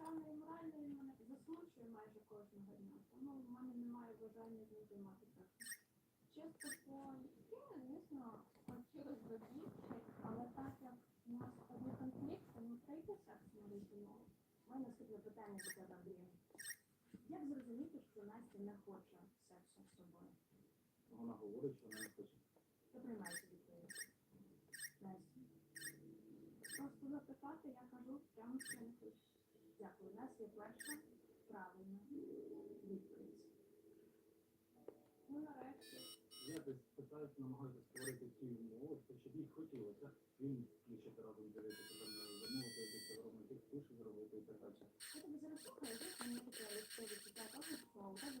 душевно і мене засмучує майже кожного дня. Тому в мене немає бажання з ним займатися. Чисто по дитині, звісно, хотілося б більше, але так як у нас одні конфлікти, ну прийде секс на дитину. У мене наступне питання до тебе, Андрій. Як зрозуміти, що Настя не хоче сексу з тобою? Вона говорить, що вона не хоче. Що приймається відповідь? Настя. Просто запитати, я кажу, прямо що не хочу. Дякую. У нас є перша правильна відповідь. Ну, нарешті. Я десь питаюся, намагаюся створити ті умови, щоб їй хотілося. Він включити разом дивитися, там замовити якісь романтик, суші зробити і так далі. Я тебе зараз слухаю, знаєш, мені таке легке відчуття того, що у тебе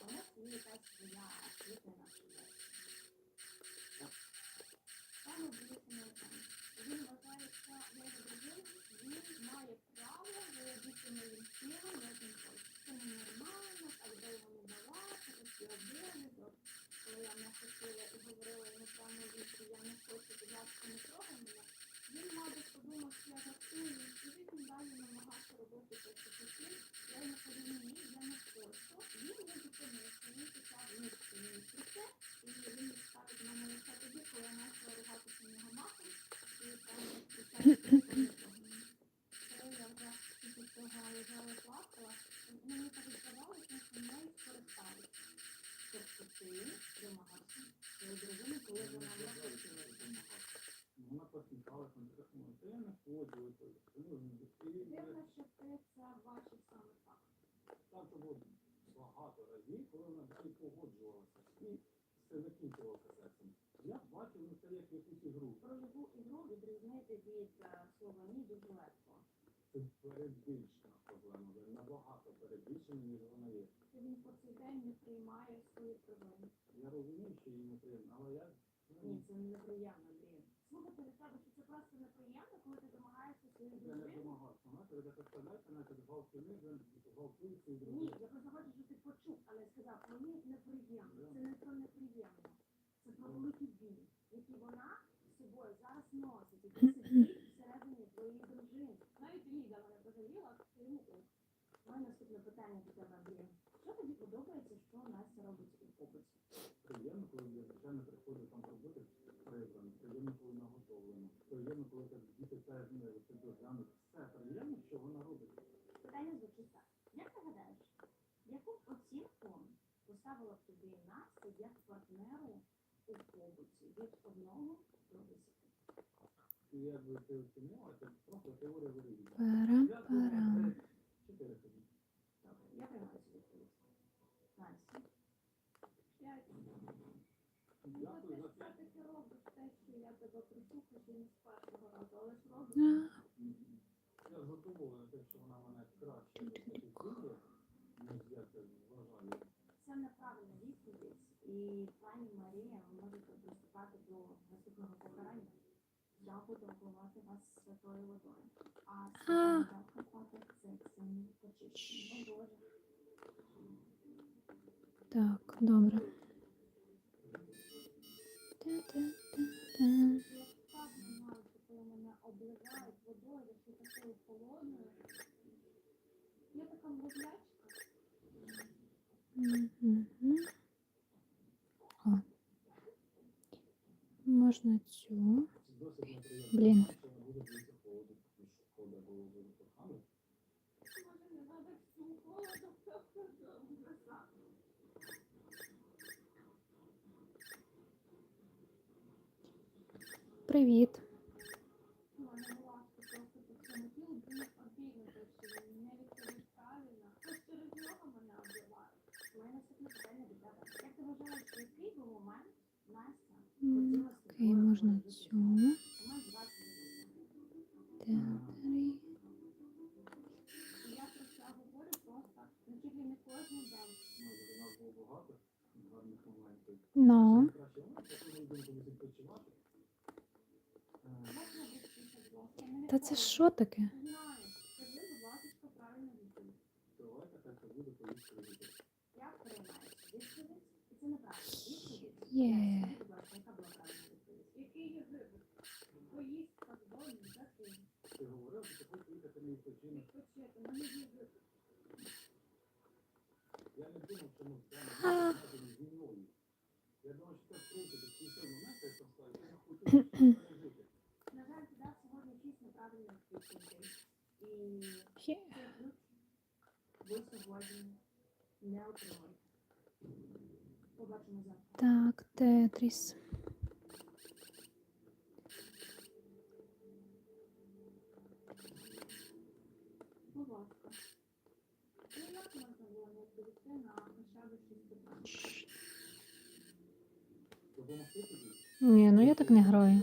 у нас є якась своя світлина себе. Саме дивиться на екран. Він вважає, що я його дружина, він має право володіти моїм тілом, як він хоче. Це ненормально, так довго не давати, такі обов'язок. Коли я не хотіла і говорила йому прямо в вічі, я не хочу, будь ласка, не трогай мене. Він, мабуть, подумав, що я жартую, і він далі намагався робити те, що хотів. Я йому кажу, ні, я не хочу. Він не зупинився, він почав нести мені крути, і він ставить мене лише тоді, коли я почала ругатися на нього махом, і там кричати Коли я вже після лежала плакала, мені так здавалося, що мною скористалися. Тобто ти домагався своєї дружини, коли вона не. Вона посміхалася, вона така, «Ой, я не ось, ось, це не знаю». І Дивно, що ти це бачив саме так. так було багато разів, коли вона всі погоджувалася. І все закінчувалося сексом. Я бачив ну, це як якусь ігру. Про любу ігру відрізнити від е, слова ні дуже легко. Це перебільшена проблема, вже набагато перебільшена, ніж вона є. Що він по цей день не приймає свою провину. Я розумію, що їй неприємно, але я ну, Ні, це неприємно, Андрій. Слухати від тебе, що це просто неприємно, коли ти домагаєшся своєї я не дружини. Вона тебе представляється, наче гвалтівник, він гвалтує свою Ні, дружину. я просто хочу, що ти почув, але сказав, мені неприємно. Це не про неприємно. Це про великий біль, який вона з собою зараз носить, який сидить всередині твоєї дружини. Навіть Ліда мене пожаліла, ти йому ок. У мене наступне питання до тебе, Андрій. Що тобі подобається, що Настя робить у побуті? Приємно, коли я звичайно приходжу там робити прибрано, приємно, коли наготовлено, приємно, коли так діти теж ну, це доглянуть. Все приємно, що вона робить. Питання звучить так. Як ти гадаєш, яку оцінку поставила б тобі нас як партнеру у побуті від одного до десяти? І якби ти оцінила, це просто теорія вирішення. Пара-пара. Чотири тобі. Так, добре. Можно цю. Блин. З Окей, можна цю. Та це що таке? Знаю. Скажи, завтра. Так, Тетріс. Ні, ну я так не граю.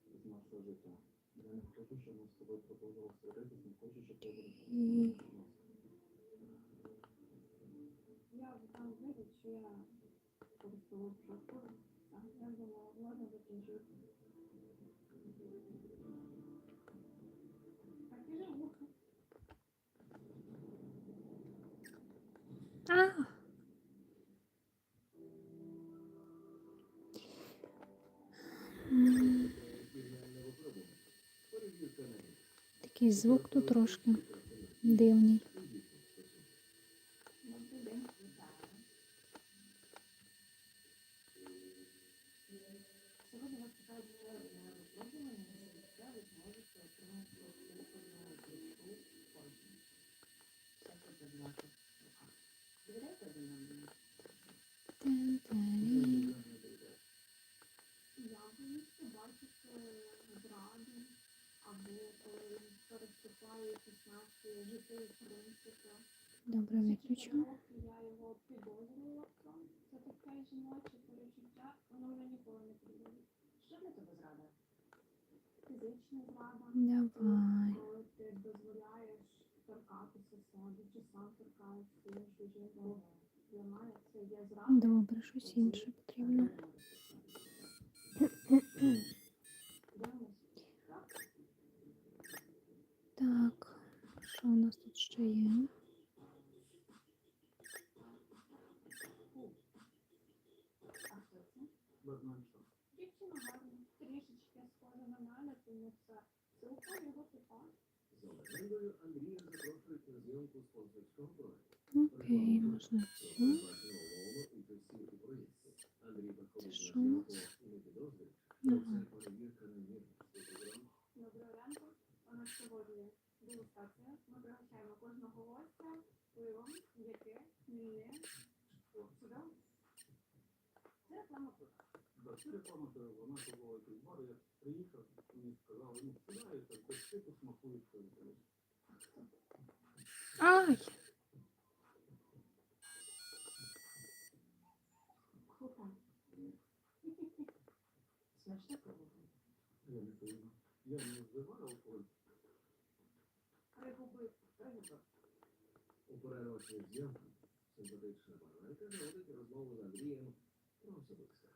нашого життя. Я не хочу, щоб ми з тобою продовжували сваритися, не хочу, щоб ти. І- Я там вийду, що я користував прокуру. Так, я думала, можна закінчити. Такий звук тут трошки дивний. День. Добре, виключу. Я його підозрювала в цьому. Це таке жіноче перечуття, воно вже ніколи не приходить. Що для тебе зрада? Фізична зрада. Давай. Коли ти дозволяєш торкатися собі, чи сам торкаєшся іншу жінку. Для мене це є зрада. Добре, щось інше потрібно. Дивимось. Так? Так, що у нас тут ще є? А що це? Що? Дівчина гарна, трішечки схожа на мене, тому це цілком його типа. За легендою Андрія запрошують на зйомку спонсорського проекту. Окей, можна цю. Андрій приходить що на у зйомку і не підозрює, що Ага. це перевірка на вірність. Програм Доброго ранку. У нас сьогодні дегустація. Ми пригощаємо кожного гостя пивом, яке не є судом. Це реклама пива. Да, це реклама, то вона була якийсь бар, я приїхав, мені сказали, ну, сідаєте, без типу смакують, що ви Ай! Смачне пиво. Я не пойму. Я не вживаю алкоголь. Пригубив, у перервах між зйомками симпатична барвайка заводить розмову з Андрієм про особисте.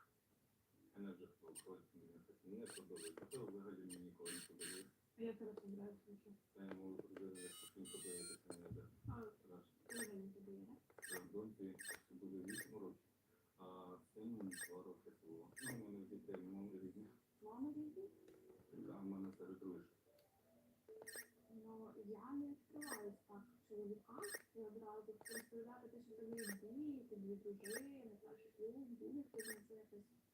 Енерджик алкоголь мені мені подобається. Це взагалі мені ніколи не подобається. А я збираюся лише. Я йому дружина, як він подобається, не йде. А, Страшно. коли він тобі є? Я в доньці буде 8 років, а сину 2 роки було. Ну, у мене дітей, мами різні. Мама рідні? А в мене серед лише. Ну, я не відкриваюсь так чоловікам і одразу розповідати те, що тобі діти, дві дружини, перший шлюб, ну, це якось.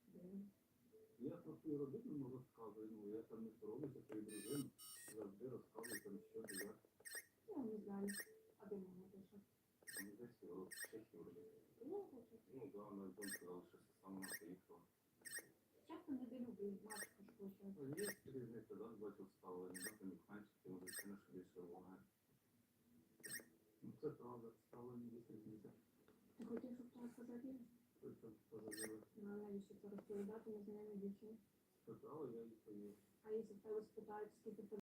Я про свою родину розказую, ну я там не соромлюся свою дружину, завжди розказую там що де як. Ну, не знаю, а де мама пише? Там десь його чесно робити. Ну. Ну да, вона дом сказала, що це саме поїхала. Часто не люблю, матушка ж хоче. Ну, Є різниця, да, бачив ставлення, да, там менше, тим дитина, що більше уваги. Ну це правда, ставлення є різниця. Ти хотів, щоб твоя сказати? Це навіщо це розповідати незнайомій дівчині? Спитали, я відповів. А якщо в тебе спитають, скільки